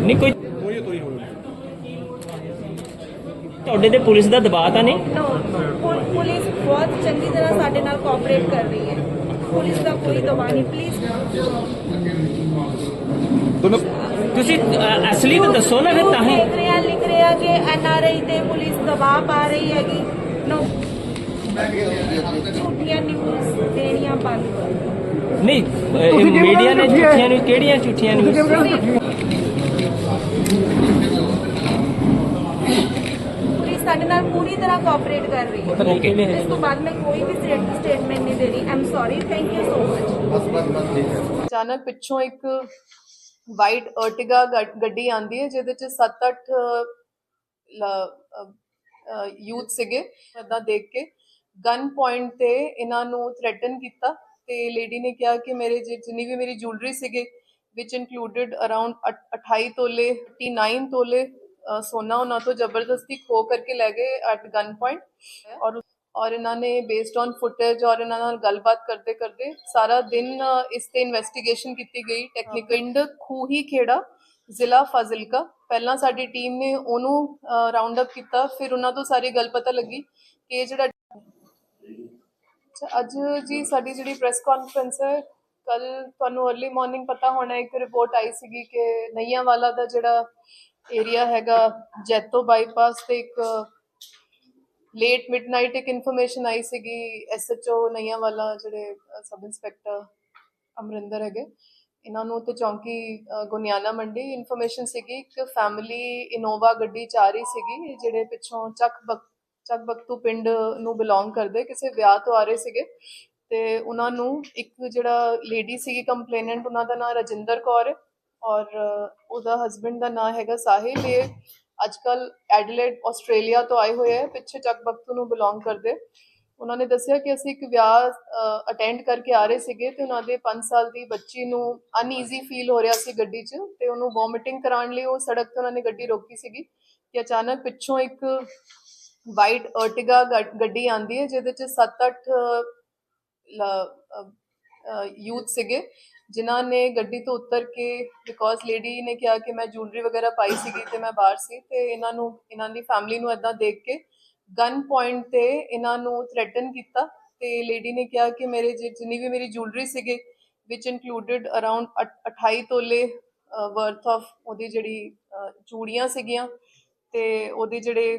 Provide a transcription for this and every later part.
ਨਹੀਂ ਕੋਈ ਤੁਹਾਡੇ ਤੇ ਪੁਲਿਸ ਦਾ ਦਬਾਅ ਤਾਂ ਨਹੀਂ? ਪੁਲਿਸ ਬਹੁਤ ਚੰਗੀ ਤਰ੍ਹਾਂ ਸਾਡੇ ਨਾਲ ਕੋਆਪਰੇਟ ਕਰ ਰਹੀ ਹੈ। ਪੁਲਿਸ ਦਾ ਕੋਈ ਦਬਾਅ ਨਹੀਂ ਪਲੀਜ਼ ਤੁਸੀਂ ਅਸਲੀ ਤਾਂ ਦੱਸੋ ਨਾ ਫਿਰ ਤਾਂ ਹੀ। ਦੇਖ ਰਿਹਾ ਲਿਖ ਰਿਹਾ ਕਿ ਐਨਆਰਆਈ ਤੇ ਪੁਲਿਸ ਦਬਾਅ ਪਾ ਰਹੀ ਹੈਗੀ। ਨੋ ਝੂਠੀਆਂ ਨਿਊਜ਼ ਦੇਣੀਆਂ ਬੰਦ। ਕਰੋ ਨਹੀਂ ਮੀਡੀਆ ਨੇ ਝੂਠੀਆਂ? ਨੂੰ ਕਿਹੜੀਆਂ ਝੂਠੀਆਂ ਨੂੰ? ਪੁਲਿਸ ਸਾਡੇ ਨਾਲ ਪੂਰੀ ਤਰ੍ਹਾਂ ਕੋਆਪਰੇਟ ਕਰ ਰਹੀ ਹੈ। Okay. ਇਸ ਤੋਂ ਬਾਅਦ ਮੈਂ ਕੋਈ ਵੀ ਸਟੇਟਮੈਂਟ ਨਹੀਂ ਦੇ ਰਹੀ। ਆਮ sorry thank you so much ਅਚਾਨਕ ਪਿੱਛੋਂ ਇੱਕ ਵਾਈਟ ਅਰਟਿਗਾ ਗੱਡੀ ਆਂਦੀ ਹੈ ਜਿਹਦੇ ਚ 7-8 ਯੂਥ ਸੀਗੇ ਏਦਾਂ ਦੇਖ ਕੇ। ਗਨ ਪੁਆਇੰਟ ਤੇ ਇਹਨਾਂ ਨੂੰ ਥ੍ਰੈਟਨ ਕੀਤਾ। ਤੇ ਲੇਡੀ ਨੇ ਕਿਹਾ ਕਿ ਮੇਰੇ ਜਿੰਨੀ ਵੀ ਮੇਰੀ ਜੁਐਲਰੀ ਸੀਗੇ ਵਿਚ ਇਨਕਲੂਡਡ ਅਰਾਊਂਡ 28 ਤੋਲੇ 39 ਤੋਲੇ ਸੋਨਾ ਉਹਨਾਂ ਤੋਂ ਜ਼ਬਰਦਸਤੀ ਖੋ ਕਰਕੇ ਲੈ ਗਏ ਐਟ ਗਨ ਪੁਆਇੰਟ ਔਰ ਔਰ ਇਹਨਾਂ ਨੇ ਬੇਸਡ ਔਨ ਫੁਟੇਜ ਔਰ ਇਹਨਾਂ ਨਾਲ ਗੱਲਬਾਤ ਕਰਦੇ ਕਰਦੇ ਸਾਰਾ ਦਿਨ ਇਸ ਤੇ ਇਨਵੈਸਟੀਗੇਸ਼ਨ ਕੀਤੀ ਗਈ ਟੈਕਨੀਕਲ ਪਿੰਡ ਖੂਹੀ ਖੇੜਾ ਜ਼ਿਲ੍ਹਾ ਫਾਜ਼ਿਲਕਾ। ਪਹਿਲਾਂ ਸਾਡੀ ਟੀਮ ਨੇ ਉਹਨੂੰ ਰਾਉਂਡ ਅਪ ਕੀਤਾ, ਫਿਰ ਉਹਨਾਂ ਤੋਂ ਸਾਰੀ ਗੱਲ ਪਤਾ ਲੱਗੀ ਕਿ ਇਹ ਜਿਹੜਾ ਅੱਜ ਜੀ ਸਾਡੀ ਜਿਹੜੀ ਪ੍ਰੈਸ ਕਾਨਫਰੰਸ ਹੈ ਕੱਲ ਤੁਹਾਨੂੰ अर्ਲੀ ਮਾਰਨਿੰਗ ਪਤਾ ਹੋਣਾ, ਇੱਕ ਰਿਪੋਰਟ ਆਈ ਸੀਗੀ ਕਿ ਨਈਆਂ ਵਾਲਾ ਦਾ ਜਿਹੜਾ ਏਰੀਆ ਹੈਗਾ, ਜੈਤੋ ਬਾਈਪਾਸ ਤੇ ਇੱਕ ਲੇਟ ਮਿਡਨਾਈਟ ਇੱਕ ਇਨਫੋਰਮੇਸ਼ਨ ਆਈ ਸੀਗੀ ਐਸਐਚਓ ਨਈਆਂ ਵਾਲਾ ਜਿਹੜੇ ਸਬ ਇੰਸਪੈਕਟਰ ਅਮਰਿੰਦਰ ਹੈਗੇ, ਇਹਨਾਂ ਨੂੰ ਤੇ ਚੌਂਕੀ ਗੁਨਿਆਨਾ ਮੰਡੀ ਇਨਫੋਰਮੇਸ਼ਨ ਸੀਗੀ, ਇੱਕ ਫੈਮਿਲੀ ਇਨੋਵਾ ਗੱਡੀ ਚ ਰਹੀ ਸੀਗੀ, ਜਿਹੜੇ ਪਿੱਛੋਂ ਚੱਕ ਬਕ ਪਿੰਡ ਨੂੰ ਬਿਲੋਂਗ ਕਰਦੇ, ਕਿਸੇ ਵਿਆਹ ਤੋਂ ਆ ਰਹੇ ਸੀਗੇ ਤੇ ਉਹਨਾਂ ਨੂੰ ਇੱਕ ਜਿਹੜਾ ਲੇਡੀ ਸੀਗੀ ਕੰਪਲੇਨੈਂਟ ਉਹਨਾਂ ਦਾ ਨਾਮ ਰਜਿੰਦਰ ਕੌਰ ਹੈ ਔਰ ਉਹਦਾ ਹਸਬੰਡ ਦਾ ਨਾਮ ਹੈਗਾ ਸਾਹਿਲ। ਇਹ ਅੱਜਕੱਲ ਐਡਲੇਡ ਆਸਟ੍ਰੇਲੀਆ ਤੋਂ ਆਏ ਹੋਏ ਹੈ, ਪਿੱਛੇ ਚੱਕ ਨੂੰ ਬਿਲੋਂਗ ਕਰਦੇ। ਉਹਨਾਂ ਨੇ ਦੱਸਿਆ ਕਿ ਅਸੀਂ ਇੱਕ ਵਿਆਹ ਅਟੈਂਡ ਕਰਕੇ ਆ ਰਹੇ ਸੀਗੇ ਤੇ ਉਹਨਾਂ ਦੇ 5 ਸਾਲ ਦੀ ਬੱਚੀ ਨੂੰ ਅਨਈਜ਼ੀ ਫੀਲ ਹੋ ਰਿਹਾ ਸੀ ਗੱਡੀ 'ਚ ਤੇ ਉਹਨੂੰ ਵੋਮਿਟਿੰਗ ਕਰਾਉਣ ਲਈ ਉਹ ਸੜਕ ਤੇ ਉਹਨਾਂ ਨੇ ਗੱਡੀ ਰੋਕੀ ਸੀਗੀ ਕਿ ਅਚਾਨਕ ਪਿੱਛੋਂ ਇੱਕ ਵਾਈਟ ਅਰਟਿਗਾ ਗੱਡੀ ਆਂਦੀ ਹੈ ਜਿਹਦੇ 'ਚ 7-8 ਯੂਥ ਸੀਗੇ ਜਿਨ੍ਹਾਂ ਨੇ ਗੱਡੀ ਤੋਂ ਉਤਰ ਕੇ ਬਿਕੋਜ਼ ਲੇਡੀ ਨੇ ਕਿਹਾ ਕਿ ਮੈਂ ਜੁਐਲਰੀ ਵਗੈਰਾ ਪਾਈ ਸੀਗੀ ਤੇ ਮੈਂ ਬਾਹਰ ਸੀ ਤੇ ਇਹਨਾਂ ਨੂੰ ਇਹਨਾਂ ਦੀ ਫੈਮਿਲੀ ਨੂੰ ਇਦਾਂ ਦੇਖ ਕੇ ਗਨ ਪੁਆਇੰਟ ਤੇ ਇਹਨਾਂ ਨੂੰ ਥ੍ਰੈਟਨ ਕੀਤਾ ਤੇ ਲੇਡੀ ਨੇ ਕਿਹਾ ਕਿ ਮੇਰੇ ਜਿ- ਜਿੰਨੀ ਵੀ ਮੇਰੀ ਜੁਐਲਰੀ ਸੀਗੇ ਵਿਚ ਇਨਕਲੂਡਡ ਅਰਾਊਂਡ 28 ਤੋਲੇ ਵਰਥ ਆਫ ਉਹਦੀ ਜਿਹੜੀ ਚੂੜੀਆਂ ਸੀਗੀਆਂ ਤੇ ਉਹਦੇ ਜਿਹੜੇ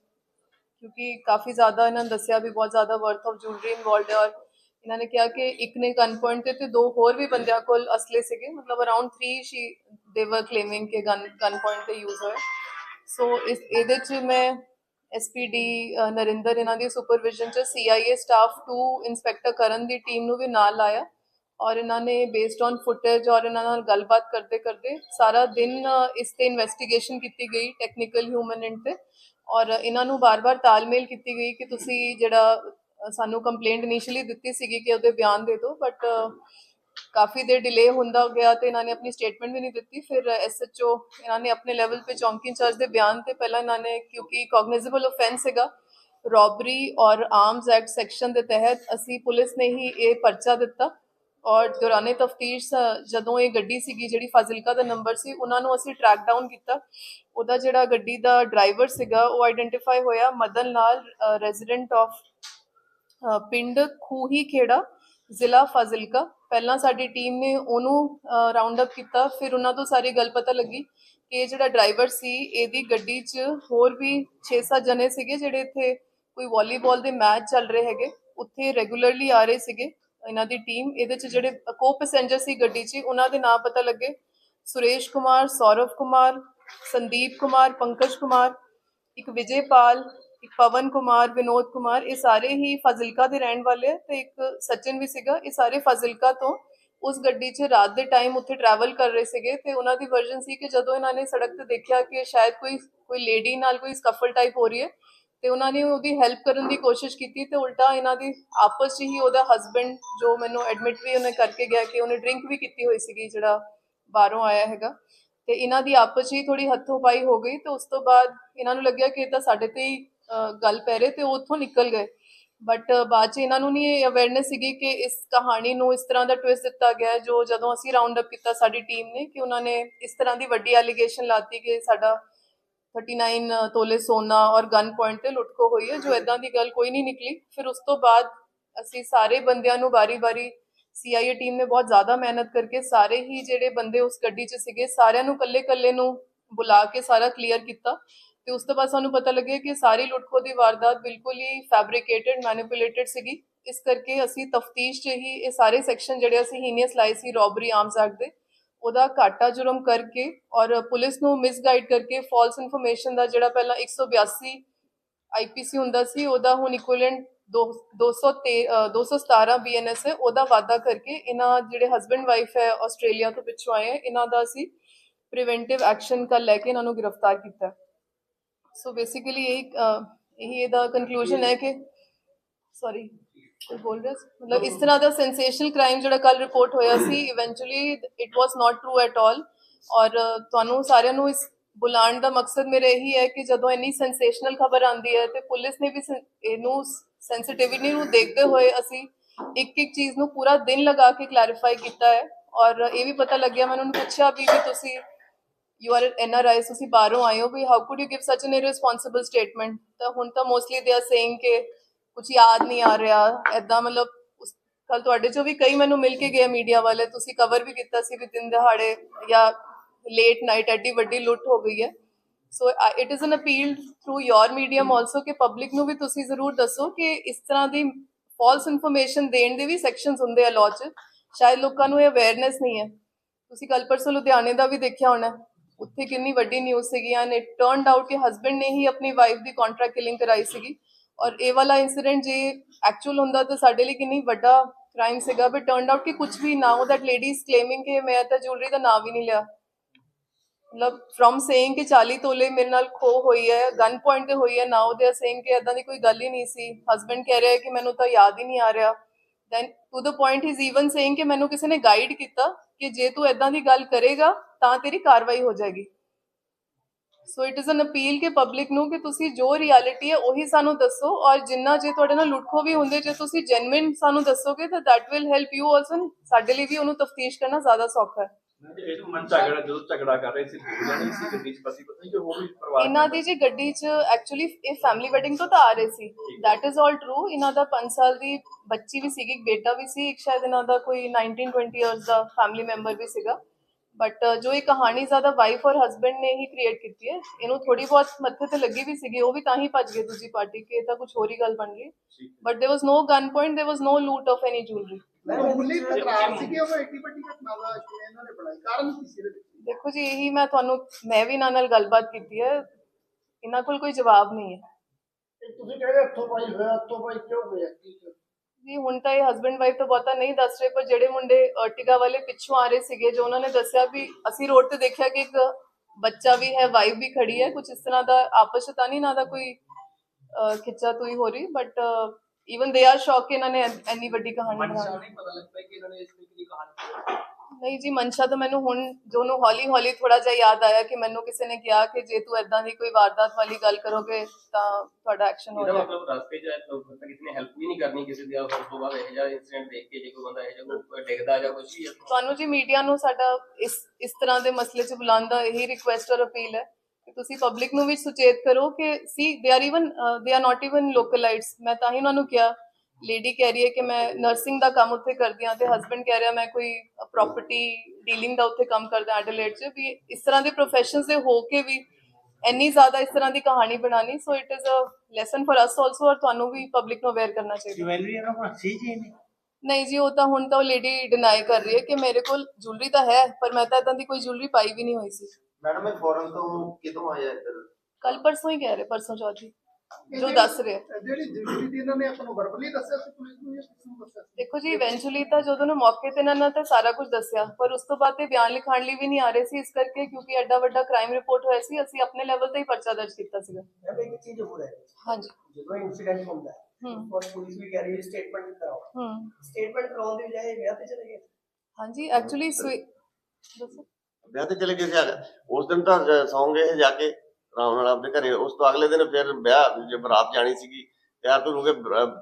ਅ, ਕਿਉਂਕਿ ਕਾਫੀ ਜ਼ਿਆਦਾ ਇਹਨਾਂ ਨੇ ਦੱਸਿਆ ਵੀ ਬਹੁਤ ਜ਼ਿਆਦਾ ਵਰਥ ਆਫ ਜੁਐਲਰੀ ਇਨਵੋਲਡ ਹੈ ਔਰ ਇਹਨਾਂ ਨੇ ਕਿਹਾ ਕਿ ਇੱਕ ਨੇ ਗਨ ਪੁਆਇੰਟ ਤੇ ਤੇ ਦੋ ਹੋਰ ਵੀ ਬੰਦਿਆਂ ਕੋਲ ਅਸਲੇ ਸੀਗੇ ਮਤਲਬ ਅਰਾਊਂਡ 3 ਸ਼ੀ ਦੇ ਵਰ ਕਲੇਮਿੰਗ ਕਿ ਗਨ ਗਨ ਪੁਆਇੰਟ ਤੇ ਯੂਜ਼ ਹੋਇਆ ਸੋ ਇਸ ਇਹਦੇ ਚ ਮੈਂ ਐਸਪੀਡੀ ਨਰਿੰਦਰ ਇਹਨਾਂ ਦੀ ਸੁਪਰਵਿਜ਼ਨ ਚ ਸੀਆਈਏ ਸਟਾਫ 2 ਇਨਸਪੈਕਟਰ ਕਰਨ ਦੀ ਟੀਮ ਨੂੰ ਵੀ ਨਾਲ ਲਾਇਆ ਔਰ ਇਹਨਾਂ ਨੇ ਬੇਸਡ ਔਨ ਫੁਟੇਜ ਔਰ ਇਹਨਾਂ ਨਾਲ ਗੱਲਬਾਤ ਕਰਦੇ ਕਰਦੇ ਸਾਰਾ ਦਿਨ ਅ, ਇਸ ਤੇ ਇਨਵੈਸਟੀਗੇਸ਼ਨ ਕੀਤੀ ਗਈ ਟੈਕਨੀਕਲ ਹਿਊਮਨ ਐਂਡ ਤੇ ਔਰ ਇਹਨਾਂ ਨੂੰ ਬਾਰ-ਬਾਰ ਤਾਲਮੇਲ ਕੀਤੀ ਗਈ ਕਿ ਤੁਸੀਂ ਜਿਹੜਾ ਸਾਨੂੰ ਕੰਪਲੇਂਟ ਇਨੀਸ਼ੀਅਲੀ ਦਿੱਤੀ ਸੀਗੀ ਕਿ ਉਹਦੇ ਬਿਆਨ ਦੇ ਦਿਓ ਬਟ ਕਾਫੀ ਦੇਰ ਡਿਲੇ ਹੁੰਦਾ ਗਿਆ ਤੇ ਇਹਨਾਂ ਨੇ ਆਪਣੀ ਸਟੇਟਮੈਂਟ ਵੀ ਨਹੀਂ ਦਿੱਤੀ। ਫਿਰ ਐਸਐਚਓ ਇਹਨਾਂ ਨੇ ਆਪਣੇ ਲੈਵਲ ਤੇ ਚੌਂਕੀ ਇੰਚਾਰਜ ਦੇ ਬਿਆਨ ਤੇ ਪਹਿਲਾਂ ਇਹਨਾਂ ਨੇ, ਕਿਉਂਕਿ ਕੌਗਨਾਈਜ਼ੇਬਲ ਆਫੈਂਸ ਹੈਗਾ ਰੋਬਰੀ ਔਰ ਆਰਮਸ ਐਕਟ ਸੈਕਸ਼ਨ ਦੇ ਤਹਿਤ ਅਸੀਂ ਪੁਲਿਸ ਨੇ ਹੀ ਇਹ ਪਰਚਾ ਦਿੱਤਾ। ਔਰ ਦੌਰਾਨੇ ਤਫਤੀਸ਼ ਜਦੋਂ ਇਹ ਗੱਡੀ ਸੀਗੀ, ਜਿਹੜੀ ਫਾਜ਼ਿਲਕਾ ਦਾ ਨੰਬਰ ਸੀ, ਉਹਨਾਂ ਨੂੰ ਅਸੀਂ ਟਰੈਕ ਡਾਊਨ ਕੀਤਾ। ਉਹਦਾ ਜਿਹੜਾ ਗੱਡੀ ਦਾ ਡਰਾਈਵਰ ਸੀਗਾ, ਉਹ ਆਈਡੈਂਟੀਫਾਈ ਹੋਇਆ ਮਦਨ ਲਾਲ ਰੈਜ਼ੀਡੈਂਟ ਆਫ ਪਿੰਡ ਖੂਹੀ ਖੇੜਾ ਜ਼ਿਲ੍ਹਾ ਫਾਜ਼ਿਲਕਾ। ਪਹਿਲਾਂ ਸਾਡੀ ਟੀਮ ਨੇ ਉਹਨੂੰ ਰਾਉਂਡ ਅਪ ਕੀਤਾ। ਫਿਰ ਉਹਨਾਂ ਤੋਂ ਸਾਰੀ ਗੱਲ ਪਤਾ ਲੱਗੀ ਕਿ ਇਹ ਜਿਹੜਾ ਡਰਾਈਵਰ ਸੀ, ਇਹਦੀ ਗੱਡੀ 'ਚ ਹੋਰ ਵੀ 6-7 ਜਣੇ ਸੀਗੇ, ਜਿਹੜੇ ਇੱਥੇ ਕੋਈ ਵਾਲੀਬਾਲ ਦੇ ਮੈਚ ਚੱਲ ਰਹੇ ਹੈਗੇ। ਉੱਥੇ ਰੈਗੂਲਰਲੀ ਆ ਰਹੇ ਸੀਗੇ। ਇਹਨਾਂ ਦੀ ਟੀਮ ਇਹਦੇ 'ਚ ਜਿਹੜੇ ਕੋ ਪੈਸੇਂਜਰ ਸੀ ਗੱਡੀ 'ਚ, ਉਹਨਾਂ ਦੇ ਨਾਮ ਪਤਾ ਲੱਗੇ। ਸੁਰੇਸ਼ ਕੁਮਾਰ, ਸੌਰਵ ਕੁਮਾਰ, ਸੰਦੀਪ ਕੁਮਾਰ, ਪੰਕਜ ਕੁਮਾਰ, ਇੱਕ ਵਿਜੇਪਾਲ, ਇੱਕ ਪਵਨ ਕੁਮਾਰ, ਵਿਨੋਦ ਕੁਮਾਰ, ਇਹ ਸਾਰੇ ਹੀ ਫਾਜ਼ਿਲਕਾ ਦੇ ਰਹਿਣ ਵਾਲੇ ਆ ਤੇ ਇੱਕ ਸਚਿਨ ਵੀ ਸੀਗਾ। ਇਹ ਸਾਰੇ ਫਾਜ਼ਿਲਕਾ ਤੋਂ ਉਸ ਗੱਡੀ 'ਚ ਰਾਤ ਦੇ ਟਾਈਮ ਉੱਥੇ ਟਰੈਵਲ ਕਰ ਰਹੇ ਸੀਗੇ ਤੇ ਉਹਨਾਂ ਦੀ ਵਰਜ਼ਨ ਸੀ ਕਿ ਜਦੋਂ ਇਹਨਾਂ ਨੇ ਸੜਕ ਤੇ ਦੇਖਿਆ ਕਿ ਸ਼ਾਇਦ ਕੋਈ ਕੋਈ ਲੇਡੀ ਨਾਲ ਕੋਈ ਸਕਫਲ ਟਾਈਪ ਹੋ ਰਹੀ ਹੈ ਤੇ ਉਹਨਾਂ ਨੇ ਉਹਦੀ ਹੈਲਪ ਕਰਨ ਦੀ ਕੋਸ਼ਿਸ਼ ਕੀਤੀ ਤੇ ਉਲਟਾ ਇਹਨਾਂ ਦੀ ਆਪਸ 'ਚ ਹੀ ਉਹਦਾ ਹਸਬੰਡ ਜੋ ਮੈਨੂੰ ਐਡਮਿਟ ਵੀ ਉਹਨੇ ਕਰਕੇ ਗਿਆ ਕਿ ਉਹਨੇ ਡਰਿੰਕ ਵੀ ਕੀਤੀ ਹੋਈ ਸੀਗੀ ਜਿਹੜਾ ਬਾਹਰੋਂ ਆਇਆ ਹੈਗਾ, ਤੇ ਇਹਨਾਂ ਦੀ ਆਪਸ 'ਚ ਹੀ ਥੋੜੀ ਹੱਥੋਂ ਪਾਈ ਹੋ ਗਈ ਤੇ ਉਸ ਤੋਂ ਬਾਅਦ ਇਹਨਾਂ ਨੂੰ ਲੱਗਿਆ ਕਿ ਇਹ ਤਾਂ ਸਾਡੇ ਤੇ ਹੀ ਗੱਲ ਪੈ ਰਹੀ ਤੇ ਉਹ ਉੱਥੋਂ ਨਿਕਲ ਗਏ। ਬਟ ਬਾਅਦ 'ਚ ਇਹਨਾਂ ਨੂੰ ਨਹੀਂ ਇਹ ਅਵੇਅਰਨੈਸ ਸੀਗੀ ਕਿ ਇਸ ਕਹਾਣੀ ਨੂੰ ਇਸ ਤਰ੍ਹਾਂ ਦਾ ਟਵਿਸਟ ਦਿੱਤਾ ਗਿਆ ਜੋ ਜਦੋਂ ਅਸੀਂ ਰਾਉਂਡ ਅਪ ਕੀਤਾ ਸਾਡੀ ਟੀਮ ਨੇ ਕਿ ਉਹਨਾਂ ਨੇ ਇਸ ਤਰ੍ਹਾਂ ਦੀ ਵੱਡੀ ਐਲੀਗੇਸ਼ਨ ਲਾਤੀ ਕਿ ਸਾਡਾ 39 ਤੋਲੇ ਸੋਨਾ ਔਰ ਗਨ ਪੁਆਇੰਟ ਤੇ ਲੁੱਟਖੋ ਹੋਈ ਹੈ ਜੋ ਇਦਾਂ ਦੀ ਗੱਲ ਕੋਈ ਨਹੀਂ ਨਿਕਲੀ। ਫਿਰ ਉਸ ਤੋਂ ਬਾਅਦ ਅਸੀਂ ਸਾਰੇ ਬੰਦਿਆਂ ਨੂੰ ਬਾਰੀ-ਬਾਰੀ ਸੀਆਈਏ ਟੀਮ ਨੇ ਬਹੁਤ ਜ਼ਿਆਦਾ ਮਿਹਨਤ ਕਰਕੇ ਸਾਰੇ ਹੀ ਜਿਹੜੇ ਬੰਦੇ ਉਸ ਗੱਡੀ 'ਚ ਸੀਗੇ ਸਾਰਿਆਂ ਨੂੰ ਕੱਲੇ-ਕੱਲੇ ਨੂੰ ਬੁਲਾ ਕੇ ਸਾਰਾ ਕਲੀਅਰ ਕੀਤਾ। ਤੇ ਉਸ ਤੋਂ ਬਾਅਦ ਸਾਨੂੰ ਪਤਾ ਲੱਗਿਆ ਕਿ ਸਾਰੀ ਲੁੱਟਖੋ ਦੀ ਵਾਰਦਾਤ ਬਿਲਕੁਲ ਹੀ ਫੈਬਰਿਕੇਟਡ ਮੈਨੀਪੂਲੇਟਡ ਸੀਗੀ। ਇਸ ਕਰਕੇ ਅਸੀਂ ਤਫਤੀਸ਼ 'ਚ ਹੀ ਇਹ ਸਾਰੇ ਸੈਕਸ਼ਨ ਜਿਹੜੇ ਅਸੀਂ ਹੀਨੀਅਸ ਲਾਏ ਸੀ ਰੋਬਰੀ ਆਰਮਸ ਐਕਟ ਦੇ। ਉਹਦਾ ਘਾਟਾ ਜੁਰਮ ਕਰਕੇ ਔਰ ਪੁਲਿਸ ਨੂੰ ਮਿਸਗਾਈਡ ਕਰਕੇ ਫਾਲਸ ਇਨਫੋਰਮੇਸ਼ਨ ਦਾ ਜਿਹੜਾ ਪਹਿਲਾਂ 182 ਆਈਪੀਸੀ ਹੁੰਦਾ ਸੀ, ਉਹਦਾ ਹੁਣ ਇਕੁਇਵਲੈਂਟ 217 ਬੀਐਨਐਸ ਹੈ, ਉਹਦਾ ਵਾਅਦਾ ਕਰਕੇ ਇਹਨਾਂ ਜਿਹੜੇ ਹਸਬੰਡ ਵਾਈਫ ਹੈ ਆਸਟ੍ਰੇਲੀਆ ਤੋਂ ਪਿੱਛੋਂ ਆਏ ਹੈ, ਇਹਨਾਂ ਦਾ ਅਸੀਂ ਪ੍ਰੀਵੈਂਟਿਵ ਐਕਸ਼ਨ ਕੱਲ ਲੈ ਕੇ ਇਹਨਾਂ ਨੂੰ ਗ੍ਰਿਫਤਾਰ ਕੀਤਾ ਸੋ ਬੇਸਿਕਲੀ ਇਹ ਇਹੀ ਇਹਦਾ ਕਨਕਲੂਜਨ ਹੈ ਕਿ ਸੌਰੀ ਬੋਲ ਰਿਹਾ ਮਤਲਬ ਇਸ ਤਰ੍ਹਾਂ ਦਾ ਸੈਂਸੇਸ਼ਨਲ ਕ੍ਰਾਈਮ ਜਿਹੜਾ ਕੱਲ ਰਿਪੋਰਟ ਹੋਇਆ ਸੀ eventually it was not true at all ਔਰ ਤੁਹਾਨੂੰ ਸਾਰਿਆਂ ਨੂੰ ਇਸ ਬੁਲਾਉਣ ਦਾ ਮਕਸਦ ਮੇਰਾ ਇਹੀ ਹੈ ਕਿ ਜਦੋਂ ਇੰਨੀ ਸੈਂਸੇਸ਼ਨਲ ਖਬਰ ਆਉਂਦੀ ਹੈ ਤੇ ਪੁਲਿਸ ਨੇ ਵੀ ਇਹਨੂੰ ਸੈਂਸਿਟਿਵਿਟੀ ਨੂੰ ਦੇਖਦੇ ਹੋਏ ਅਸੀਂ ਇੱਕ ਇੱਕ ਚੀਜ਼ ਨੂੰ ਪੂਰਾ ਦਿਨ ਲਗਾ ਕੇ ਕਲੈਰੀਫਾਈ ਕੀਤਾ ਹੈ। ਔਰ ਇਹ ਵੀ ਪਤਾ ਲੱਗਿਆ, ਮੈਂ ਉਹਨਾਂ ਪੁੱਛਿਆ ਵੀ ਵੀ ਤੁਸੀਂ you are N R I ਤੁਸੀਂ ਬਾਹਰੋਂ ਆਏ ਹੋ, ਵੀ how could you give such an irresponsible statement ਤਾਂ ਹੁਣ ਤਾਂ ਮੋਸਟਲੀ ਦੇ ਆਰ ਸੇਇੰਗ ਕਿ ਕੁਝ ਯਾਦ ਨਹੀਂ ਆ ਰਿਹਾ ਐਦਾਂ ਮਤਲਬ ਕੱਲ ਤੁਹਾਡੇ ਚੋਂ ਵੀ ਕਈ ਮੈਨੂੰ ਮਿਲ ਕੇ ਗਏ ਮੀਡੀਆ ਵਾਲੇ, ਤੁਸੀਂ ਕਵਰ ਵੀ ਕੀਤਾ ਸੀ ਵੀ ਦਿਨ ਦਿਹਾੜੇ ਜਾਂ ਲੇਟ ਨਾਈਟ ਐਡੀ ਵੱਡੀ ਲੁੱਟ ਹੋ ਗਈ ਹੈ। So it is an appeal through your medium also ਕਿ ਪਬਲਿਕ ਨੂੰ ਵੀ ਤੁਸੀਂ ਜ਼ਰੂਰ ਦੱਸੋ ਕਿ ਇਸ ਤਰ੍ਹਾਂ ਦੀ ਫਾਲਸ ਇਨਫੋਰਮੇਸ਼ਨ ਦੇਣ ਦੇ ਵੀ ਸੈਕਸ਼ਨਸ ਹੁੰਦੇ ਆ ਲਾਅ 'ਚ। ਸ਼ਾਇਦ ਲੋਕਾਂ ਨੂੰ ਇਹ ਅਵੇਅਰਨੈਸ ਨਹੀਂ ਹੈ। ਤੁਸੀਂ ਕੱਲ ਪਰਸੋਂ ਲੁਧਿਆਣੇ ਦਾ ਵੀ ਦੇਖਿਆ ਹੋਣਾ ਉੱਥੇ ਕਿੰਨੀ ਵੱਡੀ ਨਿਊਜ਼ ਸੀਗੀ ਐਂਡ ਇਟ ਟਰਨਡ ਆਊਟ ਕਿ ਹਸਬੰਡ ਨੇ ਹੀ ਆਪਣੀ ਵਾਈਫ ਦੀ ਕੰਟਰੈਕਟ ਕਿਲਿੰਗ ਕਰਾਈ ਸੀਗੀ। ਔਰ ਇਹ ਵਾਲਾ ਇਨਸੀਡੈਂਟ ਜੇ ਐਕਚੁਅਲ ਹੁੰਦਾ ਤਾਂ ਸਾਡੇ ਲਈ ਕਿੰਨੀ ਵੱਡਾ ਕ੍ਰਾਈਮ ਸੀਗਾ ਬਟ ਟਰਨਡ ਆਊਟ ਕਿ ਕੁਝ ਵੀ now that lady is claiming ਕਿ ਮੈਂ ਤਾਂ ਜੁਐਲਰੀ ਦਾ ਨਾਮ ਵੀ ਨਹੀਂ ਲਿਆ। ਮਤਲਬ ਫਰਮ ਸੇਇੰਗ ਕਿ 40 ਤੋਲੇ ਮੇਰੇ ਨਾਲ ਖੋ ਹੋਈ ਹੈ ਗਨ ਪੁਆਇੰਟ ਤੇ ਹੋਈ ਹੈ ਨਾਓ ਦੇ ਸੇਇੰਗ ਕਿ ਇਦਾਂ ਦੀ ਕੋਈ ਗੱਲ ਹੀ ਨਹੀਂ ਸੀ। ਹਸਬੰਡ ਕਹਿ ਰਿਹਾ ਕਿ ਮੈਨੂੰ ਤਾਂ ਯਾਦ ਹੀ ਨਹੀਂ ਆ ਰਿਹਾ। Then to the point is even saying ਕਿ ਮੈਨੂੰ ਕਿਸੇ ਨੇ ਗਾਈਡ ਕੀਤਾ ਕਿ ਜੇ ਤੂੰ ਇਦਾਂ ਦੀ ਗੱਲ ਕਰੇਗਾ ਤਾਂ ਤੇਰੀ ਕਾਰਵਾਈ ਹੋ ਜਾਏਗੀ। So it is an appeal ਕਿ ਪਬਲਿਕ ਨੂੰ ਕਿ ਤੁਸੀਂ ਜੋ ਰਿਐਲਿਟੀ ਹੈ ਉਹੀ ਸਾਨੂੰ ਦੱਸੋ ਔਰ ਜਿੰਨਾ ਜੇ ਤੁਹਾਡੇ ਨਾਲ ਲੁੱਟਖੋ ਵੀ ਹੁੰਦੇ ਜੇ ਤੁਸੀਂ ਜੈਨੂਇਨ ਸਾਨੂੰ ਦੱਸੋਗੇ ਤਾਂ that will help you also ਸਾਡੇ ਲਈ ਵੀ ਉਹਨੂੰ ਤਫਤੀਸ਼ ਕਰਨਾ ਜ਼ਿਆਦਾ ਸੌਖਾ ਹੈ। ਇਹ ਮਨ ਝਗੜਾ ਜਦੋਂ ਝਗੜਾ ਕਰ ਰਹੇ ਸੀ ਦੋ ਜਣੇ ਸੀ ਗੱਡੀ 'ਚ ਬਸੀ ਪਤਾ ਨਹੀਂ ਕਿ ਹੋਰ ਵੀ ਪਰਿਵਾਰ ਇਹਨਾਂ ਦੀ ਜੀ ਗੱਡੀ 'ਚ ਐਕਚੁਅਲੀ ਇਹ ਫੈਮਿਲੀ ਵੈਡਿੰਗ ਤੋਂ ਤਾਂ ਆ ਰਹੇ ਸੀ। That is all true ਇਹਨਾਂ ਦਾ 5 ਸਾਲ ਦੀ ਬੱਚੀ ਵੀ ਸੀਗੀ ਬੇਟਾ ਵੀ ਸੀ ਇੱਕ ਸ਼ਾਇਦ ਇਹਨਾਂ ਦਾ ਕੋਈ 19 20 ਇਅਰਸ ਦਾ ਫੈਮਿਲੀ ਮੈਂਬਰ ਵੀ ਸੀਗਾ। ਬਟ ਜੋ ਇਹ ਕਹਾਣੀ ਜ਼ਿਆਦਾ ਵਾਈਫ ਔਰ ਹਸਬੰਡ ਨੇ ਹੀ ਕ੍ਰੀਏਟ ਕੀਤੀ ਹੈ ਇਹਨੂੰ ਥੋੜੀ ਬਹੁਤ ਮੱਥੇ ਤੇ ਲੱਗੀ ਵੀ ਸੀਗੀ ਉਹ ਵੀ ਤਾਂ ਹੀ ਭੱਜ ਗਏ ਦੂਜੀ ਪਾਰਟੀ ਕਿ ਇਹ ਤਾਂ ਕੁਝ ਹੋਰ ਹੀ ਗੱਲ ਬਣ ਗਈ। But there was no gun point there was no loot of any jewelry ਮਾਮੂਲੀ ਤਕਰਾਰ ਸੀ। ਕਿ ਉਹ ਏਡੀ ਵੱਡੀ ਘਟਨਾ ਦਾ ਕਿਵੇਂ ਇਹਨਾਂ ਨੇ ਬਣਾਈ ਕਾਰਨ ਕੀ ਸੀ ਇਹਦੇ ਵਿੱਚ? ਦੇਖੋ ਜੀ ਇਹੀ ਮੈਂ ਤੁਹਾਨੂੰ ਮੈਂ ਵੀ ਇਹਨਾਂ ਨਾਲ ਗੱਲਬਾਤ ਕੀਤੀ ਹੈ ਇਹਨਾਂ ਕੋਲ ਕੋਈ ਜਵਾਬ ਨਹੀਂ ਹੈ। ਤੁਸੀਂ ਕਹਿੰਦੇ ਹੱਥੋਂ ਪਾਈ ਹੋਇਆ ਹੱਥੋਂ ਪਾਈ ਕਿਉਂ ਹੋਇਆ? ਜੀ ਹੁਣ ਤਾਂ ਇਹ ਹਸਬੰਡ ਵਾਈਫ ਤਾਂ ਬਹੁਤਾ ਨਹੀਂ ਦੱਸ ਰਹੇ ਪਰ ਜਿਹੜੇ ਮੁੰਡੇ ਅਰਟਿਗਾ ਵਾਲੇ ਪਿੱਛੋਂ ਆ ਰਹੇ ਸੀਗੇ ਜੋ ਉਹਨਾਂ ਨੇ ਦੱਸਿਆ ਵੀ ਅਸੀਂ ਰੋਡ ਤੇ ਦੇਖਿਆ ਕਿ ਇੱਕ ਬੱਚਾ ਵੀ ਹੈ ਵਾਈਫ ਵੀ ਖੜੀ ਹੈ ਕੁਝ ਇਸ ਤਰ੍ਹਾਂ ਦਾ ਆਪਸ ਚ ਤਾਂ ਨਹੀਂ ਨਾ ਦਾ ਕੋਈ ਖਿੱਚਾ ਤੁਈ ਹੋ ਰਹੀ ਬਟ ਇਵਨ ਦੇ ਆਰ ਸ਼ੌਕ ਕਿ ਇਹਨਾਂ ਨੇ ਐਨ- ਇੰਨੀ ਵੱਡੀ ਕਹਾਣੀ ਬਣਾ ਲਈ। ਪਤਾ ਲੱਗਦਾ ਕਿ ਇਹਨਾਂ ਨੇ ਇਸ ਤਰੀਕੇ ਦੀ ਕਹਾਣੀ ਨਹੀਂ ਜੀ ਮਨਸ਼ਾ ਤਾਂ ਮੈਨੂੰ ਹੁਣ ਜੋ ਨੂੰ ਹੌਲੀ ਹੌਲੀ ਥੋੜਾ ਜਿਹਾ ਯਾਦ ਆਇਆ ਕਿ ਮੈਨੂੰ ਕਿਸੇ ਨੇ ਕਿਹਾ ਕਿ ਜੇ ਤੂੰ ਐਦਾਂ ਦੀ ਕੋਈ ਵਾਰਦਾਤ ਵਾਲੀ ਗੱਲ ਕਰੋਗੇ ਤਾਂ ਤੁਹਾਡਾ ਐਕਸ਼ਨ ਹੋ ਇਹਦਾ ਜਾਏਗਾ। ਮਤਲਬ ਰਸਤੇ 'ਚ ਤਾਂ ਤਾਂ ਕਿਸੇ ਨੇ ਹੈਲਪ ਵੀ ਨਹੀਂ ਕਰਨੀ ਕਿਸੇ ਦੀ ਉਸ ਤੋਂ ਬਾਅਦ ਇਹ ਜਿਹਾ ਇਨਸੀਡੈਂਟ ਦੇਖ ਕੇ ਜੇ ਕੋਈ ਬੰਦਾ ਇਹ ਜਿਹਾ ਕੋਈ ਡਿੱਗਦਾ ਜਾਂ ਕੁਝ ਵੀ ਤੁਹਾਨੂੰ ਜੀ ਮੀਡੀਆ ਨੂੰ ਸਾਡਾ ਇਸ ਇਸ ਤਰ੍ਹਾਂ ਦੇ ਮਸਲੇ 'ਚ ਬੁਲਾਉਣ ਦਾ ਇਹੀ ਰਿਕੁਐਸਟ ਔਰ ਅਪੀਲ ਹੈ ਕਿ ਤੁਸੀਂ ਪਬਲਿਕ ਨੂੰ ਵੀ ਸੁਚੇਤ ਕਰੋ ਕਿ ਸੀ they are even they are not even localites ਮੈਂ ਤਾਂ ਹੀ ਉਹਨਾਂ ਨੂੰ ਕਿਹਾ ਲੇਡੀ ਕਹਿ ਰਹੀ ਹੈ ਕਿ ਮੈਂ ਨਰਸਿੰਗ ਦਾ ਕੰਮ ਉੱਥੇ ਕਰਦੀ ਹਾਂ ਤੇ ਹਸਬੰਡ ਕਹਿ ਰਿਹਾ ਮੈਂ ਕੋਈ ਪ੍ਰਾਪਰਟੀ ਡੀਲਿੰਗ ਦਾ ਉੱਥੇ ਕੰਮ ਕਰਦਾ ਐਡਲੇਟ 'ਚ ਵੀ ਇਸ ਤਰ੍ਹਾਂ ਦੇ ਪ੍ਰੋਫੈਸ਼ਨਸ ਦੇ ਹੋ ਕੇ ਵੀ ਇੰਨੀ ਜ਼ਿਆਦਾ ਇਸ ਤਰ੍ਹਾਂ ਦੀ ਕਹਾਣੀ ਬਣਾਣੀ so it is a lesson for us also ਔਰ ਤੁਹਾਨੂੰ ਵੀ ਪਬਲਿਕ ਨੂੰ ਅਵੇਅਰ ਕਰਨਾ ਚਾਹੀਦਾ। ਜਵੈਲਰੀ ਇਹਨਾਂ ਕੋਲ ਸੀ ਜੀ ਨਹੀਂ। ਨਹੀਂ ਜੀ ਉਹ ਤਾਂ ਹੁਣ ਤਾਂ ਉਹ ਲੇਡੀ ਡਿਨਾਈ ਕਰ ਰਹੀ ਹੈ ਕਿ ਮੇਰੇ ਕੋਲ ਜੁਐਲਰੀ ਤਾਂ ਹੈ ਪਰ ਮੈਂ ਤਾਂ ਇਦਾਂ ਦੀ ਕੋਈ ਜੁਐਲਰੀ ਪਾਈ ਵੀ ਨਹੀਂ ਹੋਈ ਸੀ। ਮੈਡਮ ਇਹ ਫੋਰਨ ਤੋਂ ਕਿਦੋਂ ਆਇਆ ਇੱਧਰ? ਕੱਲ ਪਰਸੋਂ ਹੀ ਕਹਿ ਰਹੇ ਪਰਸੋਂ ਚੌਥੀ। ਜੋ ਦੱਸ ਰਹੇ। ਜਿਹੜੀ ਜ਼ਿੰਦਗੀ ਦੀ ਇਹਨਾਂ ਨੇ ਆਪਾਂ ਨੂੰ ਵਰਬਲੀ ਦੱਸਿਆ ਸੀ ਪੁਲਿਸ ਨੂੰ ਜਾਂ ਕਿਸ ਨੂੰ ਦੱਸਿਆ ਸੀ? ਦੇਖੋ ਜੀ ਇਵੈਂਚੁਅਲੀ ਤਾਂ ਜਦੋਂ ਨੇ ਮੌਕੇ ਤੇ ਇਹਨਾਂ ਨੇ ਤਾਂ ਸਾਰਾ ਕੁਝ ਦੱਸਿਆ ਪਰ ਉਸ ਤੋਂ ਬਾਅਦ ਤੇ ਬਿਆਨ ਲਿਖਾਣ ਲਈ ਵੀ ਨਹੀਂ ਆ ਰਹੇ ਸੀ ਇਸ ਕਰਕੇ ਕਿਉਂਕਿ ਐਡਾ ਵੱਡਾ ਕ੍ਰਾਈਮ ਰਿਪੋਰਟ ਹੋਇਆ ਸੀ ਅਸੀਂ ਆਪਣੇ ਲੈਵਲ ਤੇ ਹੀ ਪਰਚਾ ਦਰਜ ਕੀਤਾ ਸੀਗਾ। ਮੈਂ ਇੱਕ ਚੀਜ਼ ਹੋਰ ਹੈ। ਹਾਂਜੀ। ਜਦੋਂ ਇੰਸੀਡੈਂਟ ਹੁੰਦਾ ਹੈ ਹੂੰ। ਔਰ ਪੁਲਿਸ ਵੀ ਕਹਿ ਰਹੀ ਹੈ ਸਟੇਟਮੈਂਟ ਕਰਾਓ। ਹੂੰ। ਸਟੇਟਮੈਂਟ ਕਰਾਉਣ ਦੀ ਬਜਾਏ ਵਿਆਹ ਤੇ ਚਲੇ ਗਏ। ਹਾਂਜੀ ਐਕਚੁਅਲੀ ਦੱਸੋ। ਵਿਆਹ ਤੇ ਚਲੇ ਗਏ ਸੀ ਆ- ਉਸ ਦਿਨ ਤਾਂ ਜ- ਸੌਂ ਗਏ ਸੀ ਜਾ ਕੇ ਆਰਾਮ ਨਾਲ ਆਪਣੇ ਘਰੇ, ਉਸ ਤੋਂ ਅਗਲੇ ਦਿਨ ਫਿਰ ਵਿਆਹ, ਜੇ ਬਰਾਤ ਜਾਣੀ ਸੀਗੀ, ਤਿਆਰ ਤੋਂ ਹੋ ਕੇ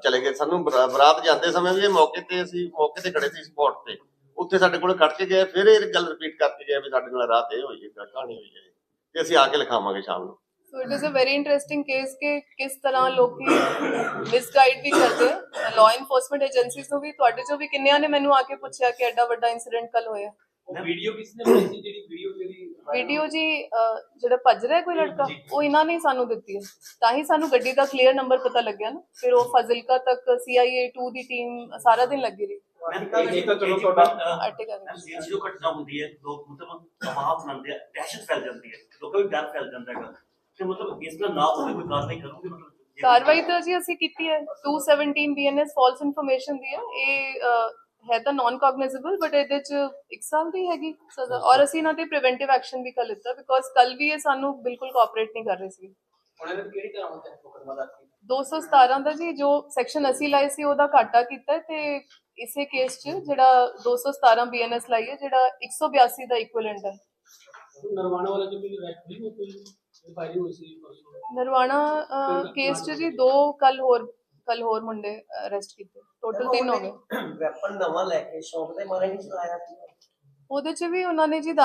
ਚਲੇ ਗਏ। ਸਾਨੂੰ ਬਰਾਤ ਜਾਂਦੇ ਸਮੇਂ ਵੀ ਇਹ ਮੌਕੇ ਤੇ ਅਸੀਂ, ਮੌਕੇ ਤੇ ਖੜੇ ਸੀ ਸਪੌਟ ਤੇ। ਉੱਥੇ ਸਾਡੇ ਕੋਲ ਕੱਢ ਕੇ ਗਏ, ਫਿਰ ਇਹ ਗੱਲ ਰਿਪੀਟ ਕਰਕੇ ਗਏ ਵੀ ਸਾਡੇ ਨਾਲ ਰਾਤ ਇਹ ਹੋਈ ਹੈ ਕਹਾਣੀ ਹੋਈ ਹੈ। ਤੇ ਅਸੀਂ ਆ ਕੇ ਲਿਖਾਵਾਂਗੇ ਸ਼ਾਮ ਨੂੰ। So it is a very interesting case ਕਿ ਕਿਸ ਤਰ੍ਹਾਂ ਲੋਕੀ ਮਿਸਗਾਈਡ ਵੀ ਕਰਦੇ ਲਾਅ ਇਨਫੋਰਸਮੈਂਟ ਏਜੰਸੀਜ਼ ਨੂੰ ਵੀ, ਤੁਹਾਡੇ ਚੋਂ ਵੀ ਕਿੰਨਿਆਂ ਨੇ ਮੈਨੂੰ ਆ ਕੇ ਪੁੱਛਿਆ ਕਿ ਐਡਾ ਵੱਡਾ ਇਨਸੀਡੈਂਟ ਕੱਲ ਹੋਇਆ। ਵੀਡੀਓ ਕਿਸ ਨੇ ਬਣਾਈ ਸੀ ਜਿਹੜੀ ਵੀਡੀਓ ਜਿਹੜੀ ਵੀਡੀਓ ਜੀ ਅਹ, ਜਿਹੜਾ ਭੱਜ ਰਿਹਾ ਕੋਈ ਲੜਕਾ ਉਹ ਇਹਨਾਂ ਨੇ ਹੀ ਸਾਨੂੰ ਦਿੱਤੀ ਹੈ। ਤਾਂ ਹੀ ਸਾਨੂੰ ਗੱਡੀ ਦਾ ਕਲੀਅਰ ਨੰਬਰ ਪਤਾ ਲੱਗਿਆ ਨਾ। ਫਿਰ ਉਹ ਫਜ਼ਿਲਕਾ ਤੱਕ CIA 2 ਦੀ ਟੀਮ ਸਾਰਾ ਦਿਨ ਲੱਗੀ ਰਹੀ। ਇਹ ਤਾਂ ਚਲੋ ਤੁਹਾਡਾ ਆਰਟੀਕਲ ਇਹ ਜਦੋਂ ਘਟਨਾ ਹੁੰਦੀ ਹੈ ਲੋਕ ਮਤਲਬ ਤਬਾਹ ਬਣਾਉਂਦੇ ਆ ਦਹਿਸ਼ਤ ਫੈਲ ਜਾਂਦੀ ਹੈ। ਲੋਕਾਂ ਵਿੱਚ ਡਰ ਫੈਲ ਜਾਂਦਾ ਹੈਗਾ। ਤੇ ਮਤਲਬ ਇਸ ਦਾ ਨਾ ਹੋਵੇ ਕੋਈ ਕਾਰਵਾਈ ਕਰੋਗੇ ਮਤਲਬ ਜੇ- ਕਾਰਵਾਈ ਤਾਂ ਜੀ ਅਸੀਂ ਕੀਤੀ ਹੈ। 217 ਬੀਐਨਐਸ ਫਾਲਸ ਇਨਫੋਰਮੇਸ਼ਨ ਦੀ ਹੈ। ਇਹ ਅਹ, ਹੈ ਤਾਂ ਨਾਨ ਕੌਗਨਾਈਜ਼ੇਬਲ ਬਟ ਇਹਦੇ ਚ 1 ਸਾਲ ਦੀ ਹੈਗੀ ਸਜ਼ਾ। ਔਰ ਅਸੀਂ ਇਹਨਾਂ ਤੇ ਪ੍ਰੀਵੈਂਟਿਵ ਐਕਸ਼ਨ ਵੀ ਕਰ ਲਿੱਤਾ ਬਿਕੋਜ਼ ਕੱਲ ਵੀ ਇਹ ਸਾਨੂੰ ਬਿਲਕੁਲ ਕੋਆਪਰੇਟ ਨਹੀਂ ਕਰ ਰਹੇ ਸੀ। ਹੁਣ ਇਹਦੇ ਕਿਹੜੀ ਤਰ੍ਹਾਂ ਹੁੰਦਾ ਮੁਕਦਮਾ ਦਾ? 217 ਦਾ ਜੀ ਜੋ ਸੈਕਸ਼ਨ ਅਸੀਂ ਲਾਈ ਸੀ ਉਹਦਾ ਘਾਟਾ ਕੀਤਾ ਹੈ ਤੇ ਇਸੇ ਕੇਸ 'ਚ ਜਿਹੜਾ 217 ਬੀਐਨਐਸ ਲਾਈ ਹੈ ਜਿਹੜਾ 182 ਦਾ ਇਕੁਇਵਲੈਂਟ ਹੈ। ਨਰਵਾਣਾ ਵਾਲਾ ਜੋ ਵੀ ਅਰੈਸਟ ਨਹੀਂ ਕੋਈ ਫਾਇਰਿੰਗ ਹੋਈ ਸੀ ਨਰਵਾਣਾ ਕੇਸ 'ਚ ਜੀ ਦੋ ਕੱਲ ਹੋਰ ਕੱਲ ਹੋਰ ਮੁੰਡੇ ਅਰੈਸਟ ਕੀਤੇ। ਟੋਟਲ ਤਿੰਨ ਹੋ ਗਏ। ਵੈਪਨ ਨਵਾਂ ਲੈ ਕੇ ਸ਼ੌਪ ਤੇ ਮਾਰੇ ਨਹੀਂ ਚਲਾਇਆ ਸੀ। ਉਹਦੇ 'ਚ ਵੀ ਉਹਨਾਂ ਨੇ ਜੀ